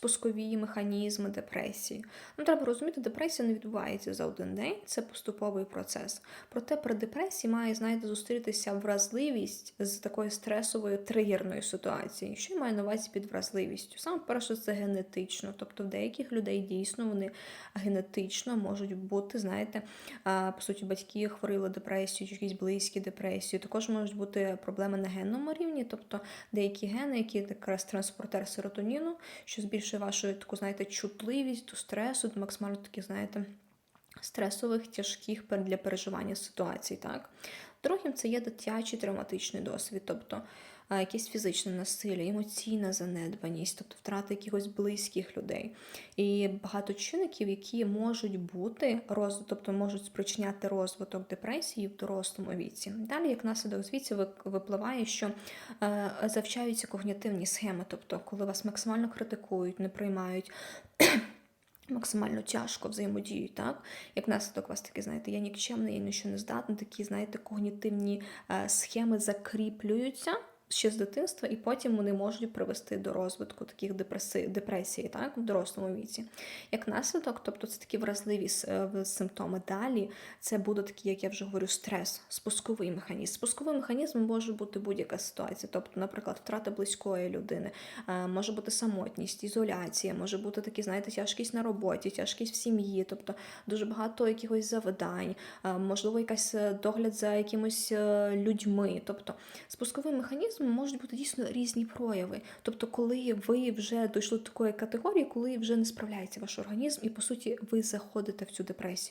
спускові механізми депресії. Ну, треба розуміти, депресія не відбувається за один день, це поступовий процес. Проте при депресії має, знаєте, зустрітися вразливість з такою стресовою тригерною ситуацією. Що я маю на увазі під вразливістю? Саме перше, це генетично. Тобто в деяких людей дійсно вони генетично можуть бути, знаєте, по суті, батьки хворіли депресією, чи якісь близькі депресію. Також можуть бути проблеми на генному рівні, тобто деякі гени, які якраз транспортер серотоніну, що збільшує вашу таку, знаєте, чутливість до стресу, до максимально таких, знаєте, стресових, тяжких для переживання ситуацій. Так? Другим це є дитячий травматичний досвід, тобто якесь фізичне насилля, емоційна занедбаність, тобто втрата якихось близьких людей. І багато чинників, які можуть бути тобто можуть спричиняти розвиток депресії в дорослому віці. Далі, як наслідок звідси ви- випливає, що е, завчаються когнітивні схеми, тобто коли вас максимально критикують, не приймають. Максимально тяжко взаємодіють, так? Як наслідок вас такі, знаєте, я нікчемний, я нічого не здатна, такі, знаєте, когнітивні е, схеми закріплюються ще з дитинства, і потім вони можуть привести до розвитку таких депресій, так, в дорослому віці. Як наслідок, тобто це такі вразливі е, симптоми. Далі це буде такий, як я вже говорю, стрес, спусковий механізм. Спусковий механізм може бути будь-яка ситуація, тобто, наприклад, втрата близької людини, е, може бути самотність, ізоляція, може бути такі, знаєте, тяжкість на роботі, тяжкість в сім'ї, тобто дуже багато якихось завдань, е, можливо, якась догляд за якимось людьми. Тобто спусковий механізм можуть бути дійсно різні прояви. Тобто, коли ви вже дійшли до такої категорії, коли вже не справляється ваш організм, і по суті ви заходите в цю депресію.